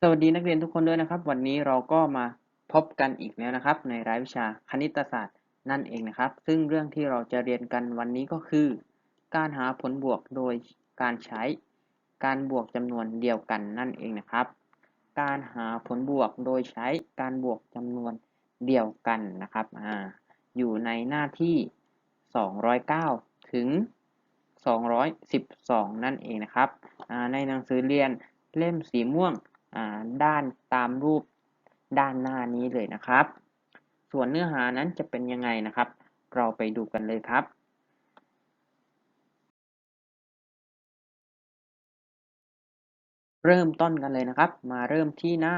สวัสดีนักเรียนทุกคนด้วยนะครับ วันนี้เราก็มาพบกันอีกแล้วนะครับ ในรายวิชาคณิตศาสตร์นั่นเองนะครับ ซึ่งเรื่องที่เราจะเรียนกันวันนี้ก็คือ การหาผลบวกโดยการใช้การบวกจำนวนเดียวกันนั่นเองนะครับ การหาผลบวกโดยใช้การบวกจำนวนเดียวกันนะครับออยู่ในหน้าที่ 209 ถึง 212 นั่นเองนะครับในหนังสือเรียนเล่มสีม่วง ด้านตามรูปด้านหน้านี้เลยนะครับ ส่วนเนื้อหานั้นจะเป็นยังไงนะครับ เราไปดูกันเลยครับเริ่มต้นกันเลยนะครับ มาเริ่มที่หน้า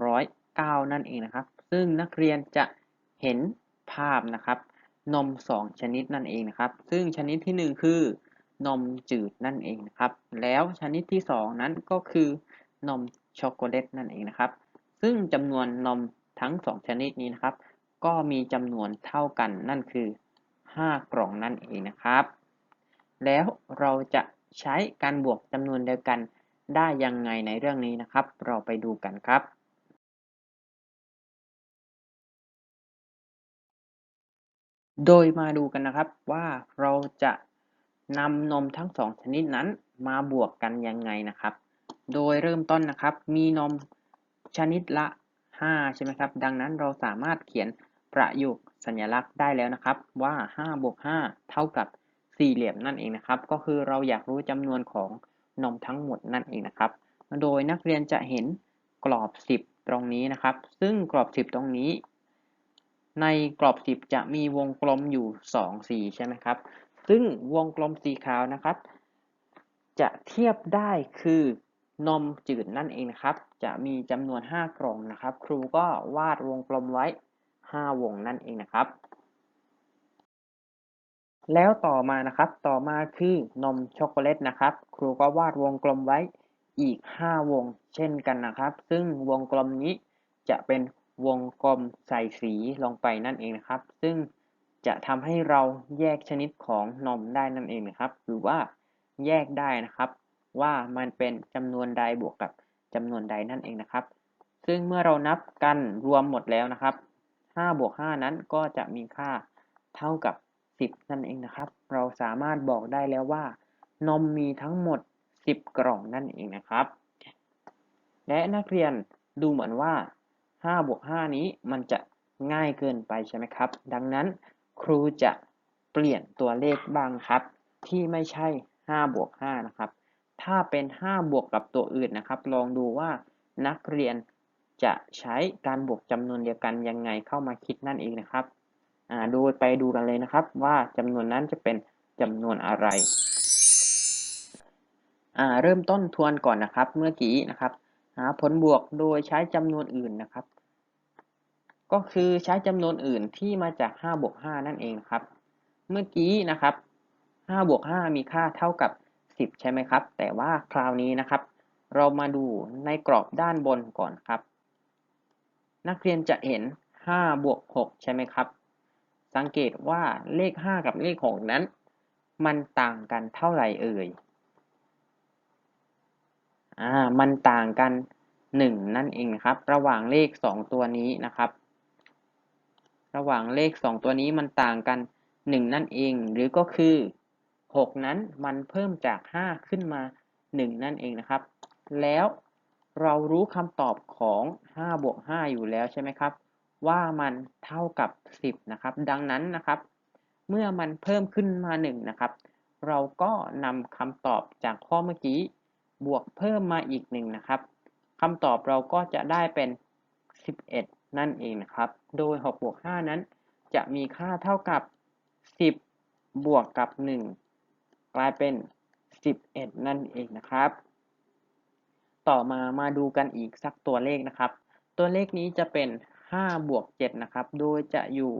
209 นั่นเองนะครับ ซึ่งนักเรียนจะเห็นภาพนะครับ นม 2 ชนิดนั่นเองนะครับ ซึ่งชนิดที่ 1 คือนมจืดนั่นเองนะครับ แล้วชนิดที่ 2 นั้นก็คือ นมช็อกโกแลตนั่นเองนะครับ ซึ่งจำนวนนมทั้ง 2 ชนิดนี้นะครับ ก็มีจำนวนเท่ากันนั่นคือ 5 กล่องนั่นเองนะครับ แล้วเราจะใช้การบวกจำนวนเดียวกันได้ยังไงในเรื่องนี้นะครับ เราไปดูกันครับ โดยมาดูกันนะครับว่าเราจะนำนมทั้งสองชนิดนั้นมาบวกกันยังไงนะครับ โดยเริ่มต้นนะครับ มีนมชนิดละ 5 ใช่ไหมครับ ดังนั้นเราสามารถเขียนประโยคสัญลักษณ์ได้แล้วนะครับ ว่า5บวก5เท่ากับสี่เหลี่ยมนั่นเองนะครับ ก็คือเราอยากรู้จำนวนของนมทั้งหมดนั่นเองนะครับ โดยนักเรียนจะเห็นกรอบ 10 ตรงนี้นะครับ ซึ่งกรอบ 10 ตรงนี้ ในกรอบ 10 จะมีวงกลมอยู่ 2 สีใช่ไหมครับ ซึ่งวงกลมสีขาวนะครับ จะเทียบได้คือ นมจืดนั่นเองนะครับ จะมีจำนวน 5 กล่องนะครับ ครูก็วาดวงกลมไว้ 5 วงนั่นเองนะครับ แล้วต่อมานะครับ ต่อมาคือนมช็อกโกแลตนะครับ ครูก็วาดวงกลมไว้อีก 5 วงเช่นกันนะครับ ซึ่งวงกลมนี้จะเป็นวงกลมใส่สีลงไปนั่นเองนะครับ ซึ่งจะทำให้เราแยกชนิดของนมได้นั่นเองนะครับ หรือว่าแยกได้นะครับ ว่ามันเป็นจำนวนใดบวกกับจำนวนใดนั่นเองนะครับ ซึ่งเมื่อเรานับกันรวมหมดแล้วนะครับ5บวก5นั้นก็จะมีค่าเท่ากับ 10 นั่นเองนะครับ เราสามารถบอกได้แล้วว่า นมมีทั้งหมด 10 กล่องนั่นเองนะครับ และนักเรียนดูเหมือนว่า5บวก5นี้มันจะง่ายเกินไปใช่ไหมครับ ดังนั้นครูจะเปลี่ยนตัวเลขบ้างครับ ที่ไม่ใช่5บวก5นะครับ ถ้าเป็น 5 บวกกับตัวอื่นนะครับ ลองดูว่านักเรียนจะใช้การบวกจำนวนเดียวกันยังไงเข้ามาคิดนั่นเองนะครับดูไปดูกันเลยนะครับ ว่าจำนวนนั้นจะเป็นจำนวนอะไร เริ่มต้นทวนก่อนนะครับ เมื่อกี้นะครับ หาผลบวกโดยใช้จำนวนอื่นนะครับ ก็คือใช้จำนวนอื่นที่มาจาก 5 บวก 5 นั่นเองครับ เมื่อกี้นะครับ 5 บวก 5 มีค่าเท่ากับ 10 ใช่ไหมครับ แต่ว่าคราวนี้นะครับ เรามาดูในกรอบด้านบนก่อนครับ นักเรียนจะเห็น 5 บวก 6 ใช่ไหมครับ สังเกตว่าเลข 5 กับเลข 6 นั้น มันต่างกันเท่าไหร่เอ่ย อ่า มันต่างกัน 1 นั่นเองครับ ระหว่างเลข 2 ตัวนี้นะครับระหว่างเลข 2 ตัวนี้มันต่างกัน 1 นั่นเอง หรือก็คือ 6 นั้นมันเพิ่มจาก 5 ขึ้นมา 1 นั่นเองนะครับ แล้วเรารู้คำตอบของ5บวก5อยู่แล้วใช่ไหมครับ ว่ามันเท่ากับ 10 นะครับ ดังนั้นนะครับ เมื่อมันเพิ่มขึ้นมา 1 นะครับ เราก็นำคำตอบจากข้อเมื่อกี้บวกเพิ่มมาอีก 1 นะครับคำตอบเราก็จะได้เป็น 11 นั่นเองนะครับ โดย6บวก5นั้น จะมีค่าเท่ากับ 10 บวกกับ 1 ลายเป็น 11 นั่นเองนะครับ ต่อมามาดูกันอีกสักตัวเลขนะครับ ตัวเลขนี้จะเป็น 5 บวก 7 นะครับ โดยจะอยู่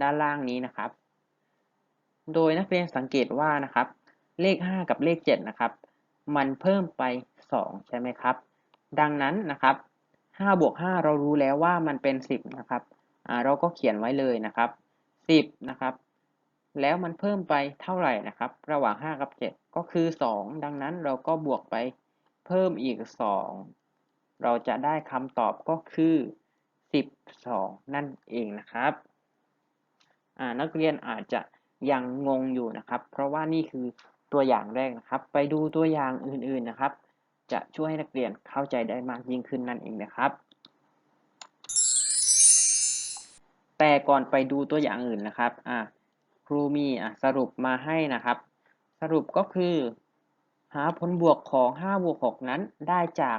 ด้านล่างนี้นะครับ โดยนักเรียนสังเกตว่านะครับ เลข 5 กับเลข 7 นะครับ มันเพิ่มไป 2 ใช่ไหมครับ ดังนั้นนะครับ5บวก5เรารู้แล้วว่ามันเป็น 10 นะครับ เราก็เขียนไว้เลยนะครับ 10 นะครับ แล้วมันเพิ่มไปเท่าไหร่นะครับ ระหว่าง 5 กับ 7 ก็คือ 2 ดังนั้นเราก็บวกไปเพิ่มอีก 2 เราจะได้คำตอบก็คือ 12 นั่นเองนะครับ นักเรียนอาจจะยังงงอยู่นะครับ เพราะว่านี่คือตัวอย่างแรกนะครับ ไปดูตัวอย่างอื่นๆนะครับ จะช่วยให้นักเรียนเข้าใจได้มากยิ่งขึ้นนั่นเองนะครับแต่ก่อนไปดูตัวอย่างอื่นนะครับ อ่า ครูมีอะสรุปมาให้นะครับ สรุปก็คือ หาผลบวกของ5บวก6นั้นได้จาก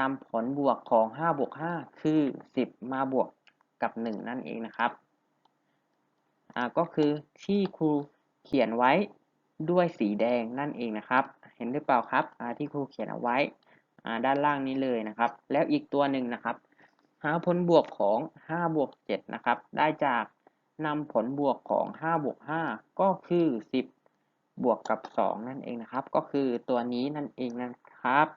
นำผลบวกของ5บวก5คือ 10 มาบวกกับ 1 นั่นเองนะครับอ่าก็คือที่ครูเขียนไว้ด้วยสีแดงนั่นเองนะครับ เห็นหรือเปล่าครับอ่าที่ครูเขียนเอาไว้อ่าด้านล่างนี้เลยนะครับ แล้วอีกตัวหนึ่งนะครับ หาผลบวกของ5บวก7นะครับ ได้จาก นำผลบวกของ 5 บวก 5 ก็คือ 10 บวกกับ 2 นั่นเองนะครับ ก็คือตัวนี้นั่นเองนะครับ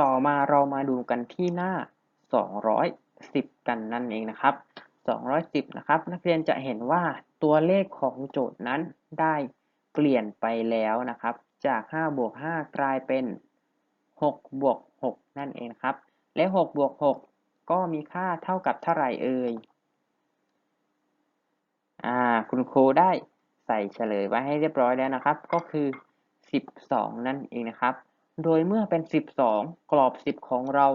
ต่อมาเรามาดูกันที่หน้า 210 กันนั่นเองนะครับ 210 นะครับ นักเรียนจะเห็นว่าตัวเลขของโจทย์นั้นได้ เปลี่ยนไปแล้วนะครับ จาก5บวก5กลายเป็น6บวก6นั่นเองครับ และ6บวก6ก็มีค่าเท่ากับเท่าไหร่เอ่ยอ่าคุณครูได้ใส่เฉลยไว้ให้เรียบร้อยแล้วนะครับ ก็คือ 12 นั่นเองนะครับ โดยเมื่อเป็น 12 กรอบ 10 ของเรา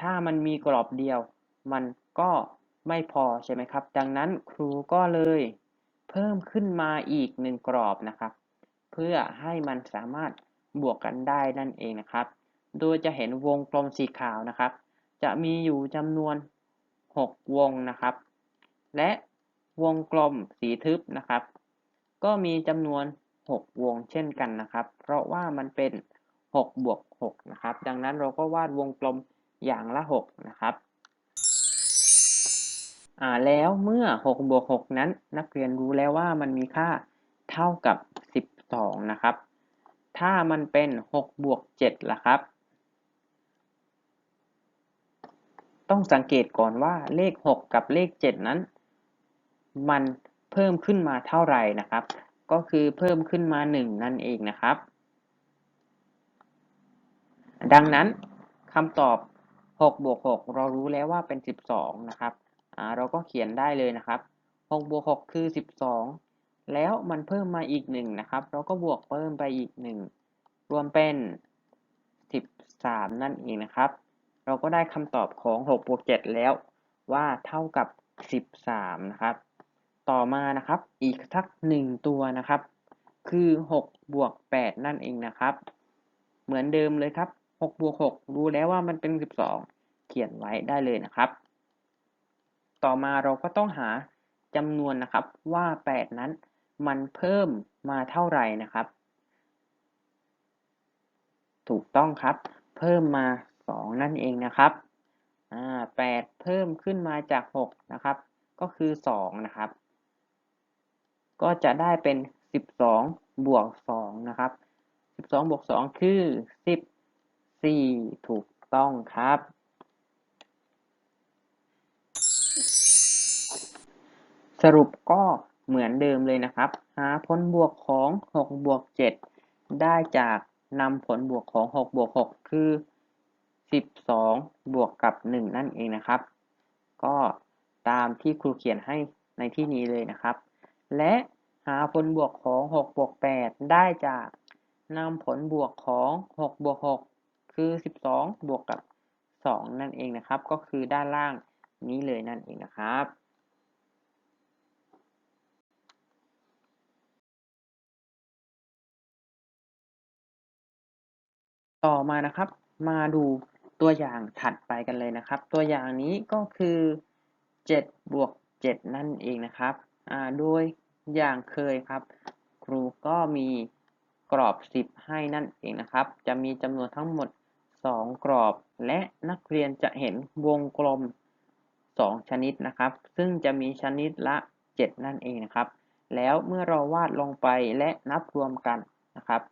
ถ้ามันมีกรอบเดียว มันก็ไม่พอใช่ไหมครับ ดังนั้นครูก็เลย เพิ่มขึ้นมาอีก 1 กรอบนะครับ เพื่อให้มันสามารถบวกกันได้นั่นเองนะครับ โดยจะเห็นวงกลมสีขาวนะครับ จะมีอยู่จำนวน 6 วงนะครับ และวงกลมสีทึบนะครับ ก็มีจำนวน 6 วงเช่นกันนะครับ เพราะว่ามันเป็น 6 บวก 6 นะครับ ดังนั้นเราก็วาดวงกลมอย่างละ 6 นะครับ อ่าแล้วเมื่อ6บวก6นั้น นักเรียนรู้แล้วว่ามันมีค่าเท่ากับ 12 นะครับ ถ้ามันเป็น6บวก7ล่ะครับ ต้องสังเกตก่อนว่าเลข 6 กับเลข 7 นั้น มันเพิ่มขึ้นมาเท่าไหร่นะครับ ก็คือเพิ่มขึ้นมา 1 นั่นเองนะครับ ดังนั้นคำตอบ6บวก6เรารู้แล้วว่าเป็น 12 นะครับ เราก็เขียนได้เลยนะครับ6บวก6คือ 12 แล้วมันเพิ่มมาอีก 1 นะครับ เราก็บวกเพิ่มไปอีก 1 รวมเป็น 13 นั่นเองนะครับ เราก็ได้คำตอบของ6บวก7แล้วว่าเท่ากับ 13 นะครับ ต่อมานะครับอีกสัก 1 ตัวนะครับ คือ6บวก8นั่นเองนะครับ เหมือนเดิมเลยครับ6บวก6รู้แล้วว่ามันเป็น 12 เขียนไว้ได้เลยนะครับ ต่อมาเราก็ต้องหาจำนวนนะครับว่า 8 นั้นมันเพิ่มมาเท่าไหร่นะครับ ถูกต้องครับ เพิ่มมา 2 นั่นเองนะครับอ่า8เพิ่มขึ้นมาจาก 6 นะครับ ก็คือ 2 นะครับ ก็จะได้เป็น 12 บวก 2 นะครับ 12 บวก 2 คือ 14 ถูกต้องครับ สรุปก็เหมือนเดิมเลยนะครับ หาผลบวกของ6บวก7ได้จากนำผลบวกของ6บวก6คือ 12 บวกกับ 1 นั่นเองนะครับ ก็ตามที่ครูเขียนให้ในที่นี้เลยนะครับ และหาผลบวกของ6บวก8ได้จากนำผลบวกของ6บวก6คือ 12 บวกกับ 2 นั่นเองนะครับ ก็คือด้านล่างนี้เลยนั่นเองนะครับ ต่อมานะครับ มาดูตัวอย่างถัดไปกันเลยนะครับ ตัวอย่างนี้ก็คือ7บวก7นั่นเองนะครับโดยอย่างเคยครับ ครูก็มีกรอบ 10 ให้นั่นเองนะครับ จะมีจำนวนทั้งหมด 2 กรอบ และนักเรียนจะเห็นวงกลม 2 ชนิดนะครับ ซึ่งจะมีชนิดละ 7 นั่นเองนะครับ แล้วเมื่อเราวาดลงไปและนับรวมกันนะครับ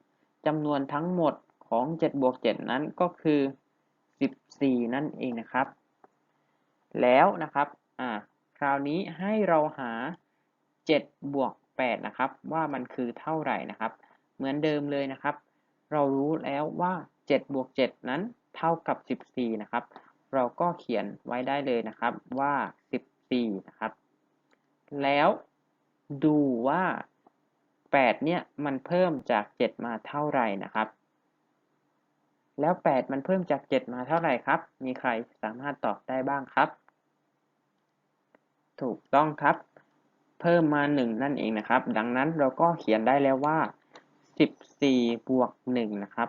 จำนวนทั้งหมด ของ7บวก7นั้นก็คือ 14 นั่นเองนะครับ แล้วนะครับอ่าคราวนี้ให้เราหา 7 บวก 8 นะครับ ว่ามันคือเท่าไหร่นะครับ เหมือนเดิมเลยนะครับ เรารู้แล้วว่า 7 บวก 7 นั้นเท่ากับ 14 นะครับ เราก็เขียนไว้ได้เลยนะครับว่า 14 นะครับ แล้วดูว่า 8 เนี่ยมันเพิ่มจาก 7 มาเท่าไหร่นะครับ แล้ว 8 มันเพิ่มจาก 7 มาเท่าไหร่ครับ มีใครสามารถตอบได้บ้างครับ ถูกต้องครับ เพิ่มมา 1 นั่นเองนะครับ ดังนั้นเราก็เขียนได้แล้วว่า 14 บวก 1 นะครับ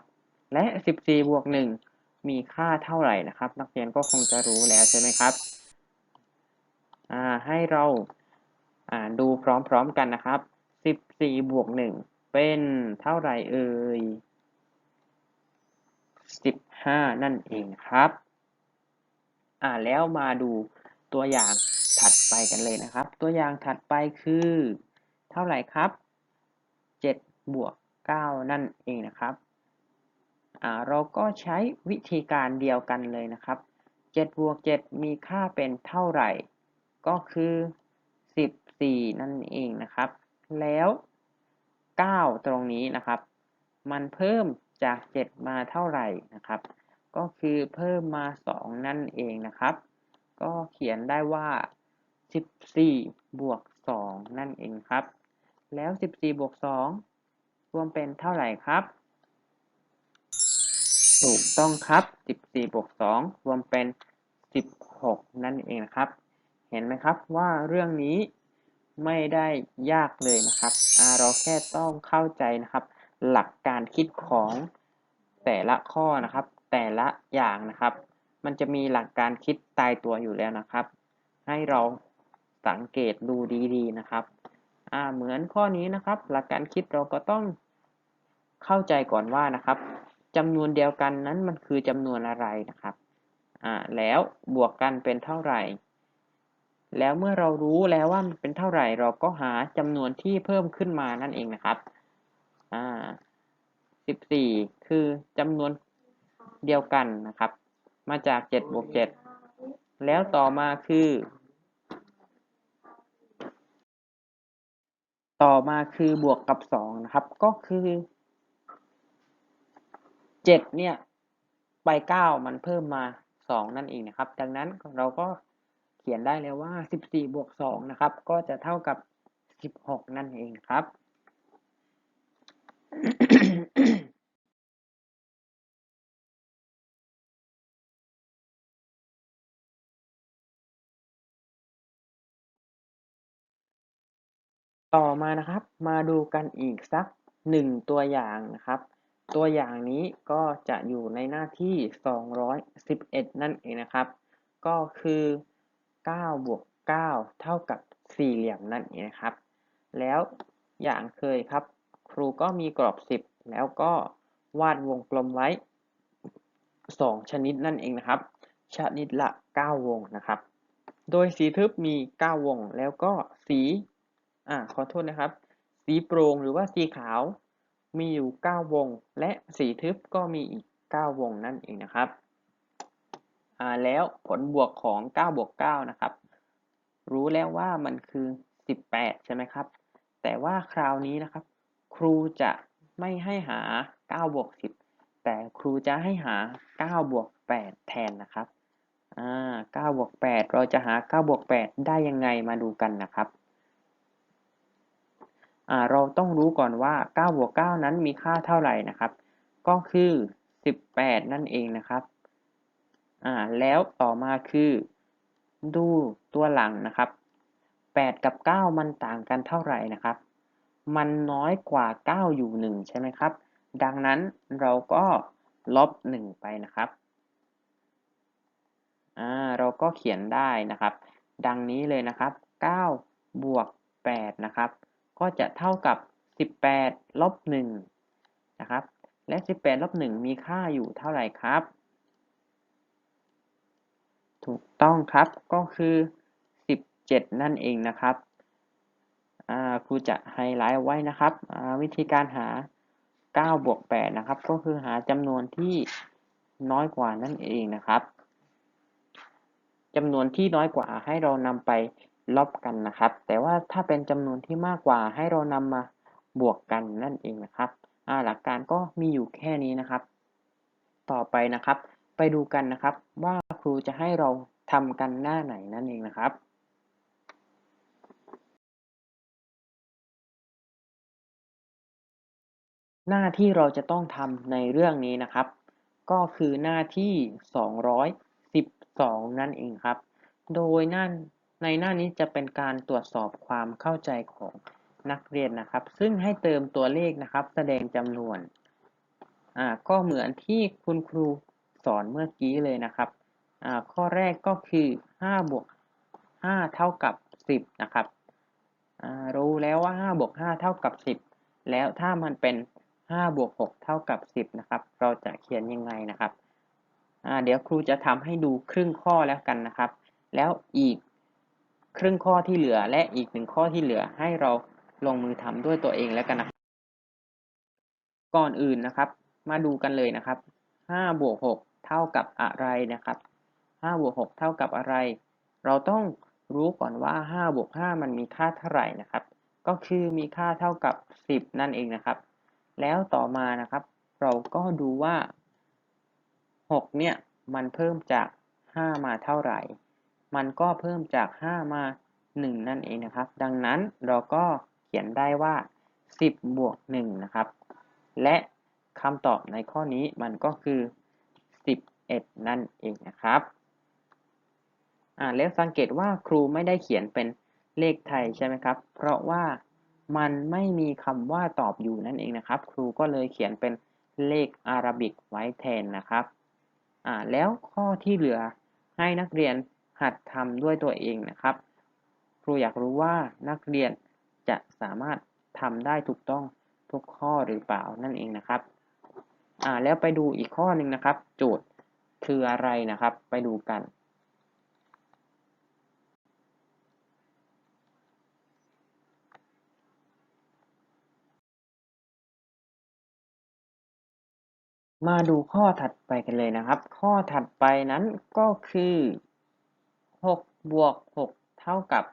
และ 14 บวก 1 มีค่าเท่าไหร่นะครับ นักเรียนก็คงจะรู้แล้วใช่ไหมครับ ให้เราาดูพร้อมๆกันนะครับ 14 บวก 1 เป็นเท่าไหร่เอ่ย 15 นั่นเองครับ อ่าแล้วมาดูตัวอย่างถัดไปกันเลยนะครับ ตัวอย่างถัดไปคือ เท่าไหร่ครับ 7 บวก 9 นั่นเองนะครับอ่าเราก็ใช้วิธีการเดียวกันเลยนะครับ 7 บวก 7 มีค่าเป็นเท่าไหร่ ก็คือ 14 นั่นเองนะครับ แล้ว 9 ตรงนี้นะครับ มันเพิ่ม จาก 7 มาเท่าไหร่นะครับ ก็คือเพิ่มมา 2 นั่นเองนะครับ ก็เขียนได้ว่า 14 บวก 2 นั่นเองครับ แล้ว 14 บวก 2 รวมเป็นเท่าไหร่ครับ ถูกต้องครับ 14 บวก 2 รวมเป็น 16 นั่นเองนะครับ เห็นไหมครับว่าเรื่องนี้ไม่ได้ยากเลยนะครับเราแค่ต้องเข้าใจนะครับ หลักการคิดของแต่ละข้อนะครับ แต่ละอย่างนะครับ มันจะมีหลักการคิดตายตัวอยู่แล้วนะครับ ให้เราสังเกตดูดีๆนะครับเหมือนข้อนี้นะครับ หลักการคิดเราก็ต้องเข้าใจก่อนว่านะครับจำนวนเดียวกันนั้นมันคือจำนวนอะไรนะครับอ่าแล้วบวกกันเป็นเท่าไหร่ แล้วเมื่อเรารู้แล้วว่ามันเป็นเท่าไหร่ เราก็หาจำนวนที่เพิ่มขึ้นมานั่นเองนะครับ อ่าสิบสี่คือจำนวนเดียวกันนะครับ มาจากเจ็ดบวกเจ็ดแล้วต่อมาคือ ต่อมาคือบวกกับสองนะครับ ก็คือเจ็ดเนี่ยไปเก้ามันเพิ่มมาสองนั่นเองนะครับ ดังนั้นเราก็เขียนได้แล้วว่าสิบสี่บวกสองนะครับ ก็จะเท่ากับสิบหกนั่นเองครับ ต่อมานะครับ มาดูกันอีกสักหนึ่งตัวอย่างนะครับ ตัวอย่างนี้ก็จะอยู่ในหน้าที่ 211 นั่นเองนะครับ ก็คือ9บวก9เท่ากับสี่เหลี่ยมนั่นเองนะครับ แล้วอย่างเคยครับ ครูก็มีกรอบ 10 แล้วก็วาดวงกลมไว้ 2 ชนิดนั่นเองนะครับ ชนิดละ 9 วงนะครับ โดยสีทึบมี 9 วง แล้วก็สีอ่าขอโทษนะครับ สีโปร่งหรือว่าสีขาวมีอยู่ 9 วง และสีทึบก็มีอีก 9 วงนั่นเองนะครับอ่าแล้วผลบวกของ 9 บวก 9 นะครับ รู้แล้วว่ามันคือ 18 ใช่ไหมครับ แต่ว่าคราวนี้นะครับ ครูจะไม่ให้หา9บวก10 แต่ครูจะให้หา9บวก8แทนนะครับอ่า9บวก8เราจะหา9บวก8ได้ยังไงมาดูกันนะครับอ่าเราต้องรู้ก่อนว่า9บวก9นั้นมีค่าเท่าไหร่นะครับ ก็คือ 18 นั่นเองนะครับอ่าแล้วต่อมาคือดูตัวหลังนะครับ 8 กับ 9 มันต่างกันเท่าไหร่นะครับ มันน้อยกว่า 9 อยู่ 1 ใช่ไหมครับ ดังนั้นเราก็ลบ 1 ไปนะครับ อ่า เราก็เขียนได้นะครับ ดังนี้เลยนะครับ 9 บวก 8 นะครับ ก็จะเท่ากับ 18 ลบ 1 นะครับ และ 18 ลบ 1 มีค่าอยู่เท่าไหร่ครับ ถูกต้องครับ ก็คือ 17 นั่นเองนะครับ ครูจะไฮไลท์ไว้นะครับ วิธีการหา 9 บวก 8 นะครับ ก็คือหาจำนวนที่น้อยกว่านั่นเองนะครับจำนวนที่น้อยกว่าให้เรานำไปลบกันนะครับ แต่ว่าถ้าเป็นจำนวนที่มากกว่าให้เรานำมาบวกกันนั่นเองนะครับหลักการก็มีอยู่แค่นี้นะครับ ต่อไปนะครับ ไปดูกันนะครับ ว่าครูจะให้เราทำกันหน้าไหนนั่นเองนะครับ หน้าที่เราจะต้องทำในเรื่องนี้นะครับ ก็คือหน้าที่ 212 นั่นเองครับ โดยนในหน้านี้จะเป็นการตรวจสอบความเข้าใจของนักเรียนนะครับ ซึ่งให้เติมตัวเลขนะครับ แสดงจำนวนอ่าก็เหมือนที่คุณครูสอนเมื่อกี้เลยนะครับอ่าข้อแรกก็คือ5บวก5เท่ากับ 10 นะครับอ่ารู้แล้วว่า5บวก5เท่ากับ 10 แล้วถ้ามันเป็น 5บวก6เท่ากับ 10 นะครับ เราจะเขียนยังไงนะครับ เดี๋ยวครูจะทำให้ดูครึ่งข้อแล้วกันนะครับ แล้วอีกครึ่งข้อที่เหลือและอีกหนึ่งข้อที่เหลือให้เราลงมือทำด้วยตัวเองแล้วกันนะก่อนอื่นนะครับ มาดูกันเลยนะครับ5บวก6เท่ากับอะไรนะครับ5บวก6เท่ากับอะไร เราต้องรู้ก่อนว่า5บวก5มันมีค่าเท่าไหร่นะครับ ก็คือมีค่าเท่ากับ 10 นั่นเองนะครับ แล้วต่อมานะครับ เราก็ดูว่า 6 เนี่ย มันเพิ่มจาก 5 มาเท่าไหร่ มันก็เพิ่มจาก 5 มา 1 นั่นเองนะครับ ดังนั้นเราก็เขียนได้ว่า 10 บวก 1 นะครับ และคำตอบในข้อนี้มันก็คือ 11 นั่นเองนะครับอ่าแล้วสังเกตว่าครูไม่ได้เขียนเป็นเลขไทยใช่ไหมครับ เพราะว่า มันไม่มีคำว่าตอบอยู่นั่นเองนะครับ ครูก็เลยเขียนเป็นเลขอาราบิกไว้แทนนะครับอ่าแล้วข้อที่เหลือให้นักเรียนหัดทำด้วยตัวเองนะครับ ครูอยากรู้ว่านักเรียนจะสามารถทำได้ถูกต้องทุกข้อหรือเปล่านั่นเองนะครับอ่าแล้วไปดูอีกข้อหนึ่งนะครับ โจทย์คืออะไรนะครับ ไปดูกัน มาดูข้อถัดไปกันเลยนะครับ ข้อถัดไปนั้นก็คือ 6 บวก 6 เท่ากับ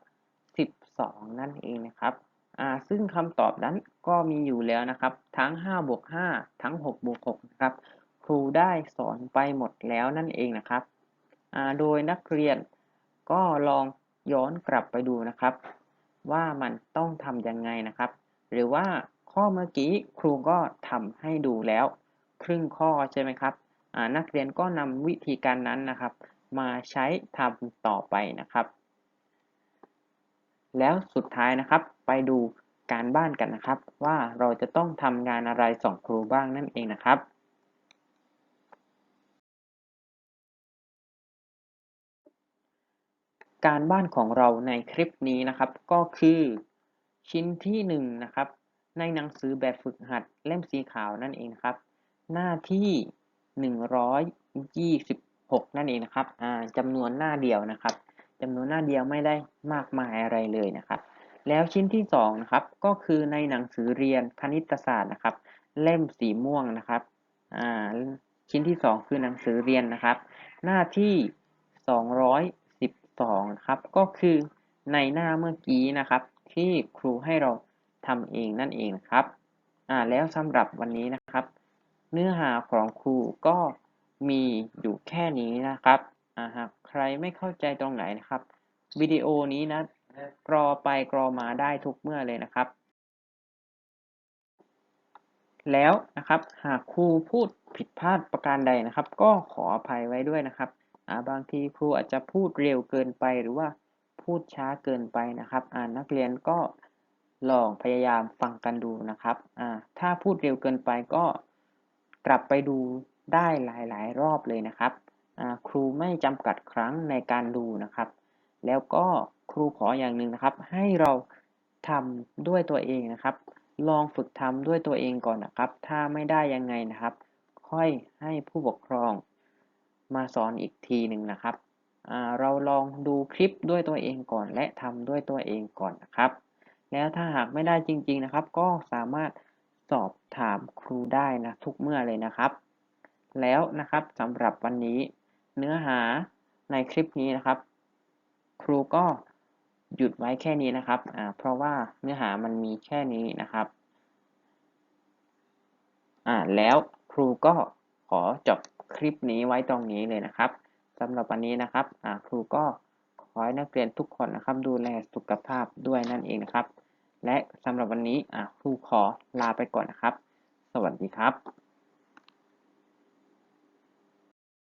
12 นั่นเองนะครับอ่าซึ่งคำตอบนั้นก็มีอยู่แล้วนะครับ ทั้ง 5 บวก 5 ทั้ง 6 บวก 6 นะครับ ครูได้สอนไปหมดแล้วนั่นเองนะครับอ่าโดยนักเรียนก็ลองย้อนกลับไปดูนะครับ ว่ามันต้องทำยังไงนะครับ หรือว่าข้อเมื่อกี้ครูก็ทำให้ดูแล้ว ครึ่งข้อใช่ไหมครับนักเรียนก็นำวิธีการนั้นนะครับ มาใช้ทำต่อไปนะครับ แล้วสุดท้ายนะครับไปดูการบ้านกันนะครับ ว่าเราจะต้องทำงานอะไรส่งครูบ้างนั่นเองนะครับการบ้านของเราในคลิปนี้นะครับ ก็คือชิ้นที่1นนะครับในหนังสือแบบฝึกหัดเล่มสีขาวนั่นเองครับ หน้าที่126นั่นเองนะครับจำนวนหน้าเดียวนะครับจำนวนหน้าเดียวไม่ได้มากมายอะไรเลยนะครับ แล้วชิ้นที่2นะครับก็คือในหนังสือเรียนคณิตศาสตร์นะครับ เล่มสีม่วงนะครับชิ้นที่2คือหนังสือเรียนนะครับ หน้าที่212ครับก็คือในหน้าเมื่อกี้นะครับ ที่ครูให้เราทำเองนั่นเองครับ อ่าแล้วสำหรับวันนี้นะ เนื้อหาของครูก็มีอยู่แค่นี้นะครับหากใครไม่เข้าใจตรงไหนนะครับ วิดีโอนี้นะกรอไปกรอมาได้ทุกเมื่อเลยนะครับ แล้วนะครับหากครูพูดผิดพลาดประการใดนะครับ ก็ขออภัยไว้ด้วยนะครับบางทีครูอาจจะพูดเร็วเกินไปหรือว่าพูดช้าเกินไปนะครับนักเรียนก็ลองพยายามฟังกันดูนะครับถ้าพูดเร็วเกินไปก็ กลับไปดูได้หลาย ๆ รอบเลยนะครับครูไม่จำกัดครั้งในการดูนะครับ แล้วก็ครูขออย่างหนึ่งนะครับ ให้เราทำด้วยตัวเองนะครับ ลองฝึกทำด้วยตัวเองก่อนนะครับ ถ้าไม่ได้ยังไงนะครับ ค่อยให้ผู้ปกครองมาสอนอีกทีหนึ่งนะครับ เราลองดูคลิปด้วยตัวเองก่อน และทำด้วยตัวเองก่อนนะครับ แล้วถ้าหากไม่ได้จริง ๆ นะครับ ก็สามารถ สอบถามครูได้นะทุกเมื่อเลยนะครับ แล้วนะครับสำหรับวันนี้เนื้อหาในคลิปนี้นะครับ ครูก็หยุดไว้แค่นี้นะครับอ่าเพราะว่าเนื้อหามันมีแค่นี้นะครับอ่าแล้วครูก็ขอจบคลิปนี้ไว้ตรงนี้เลยนะครับสำหรับวันนี้นะครับอ่าครูก็ขอให้นักเรียนทุกคนนะครับ ดูแลสุขภาพด้วยนั่นเองนะครับ และสำหรับวันนี้ครูขอลาไปก่อนนะครับ สวัสดีครับ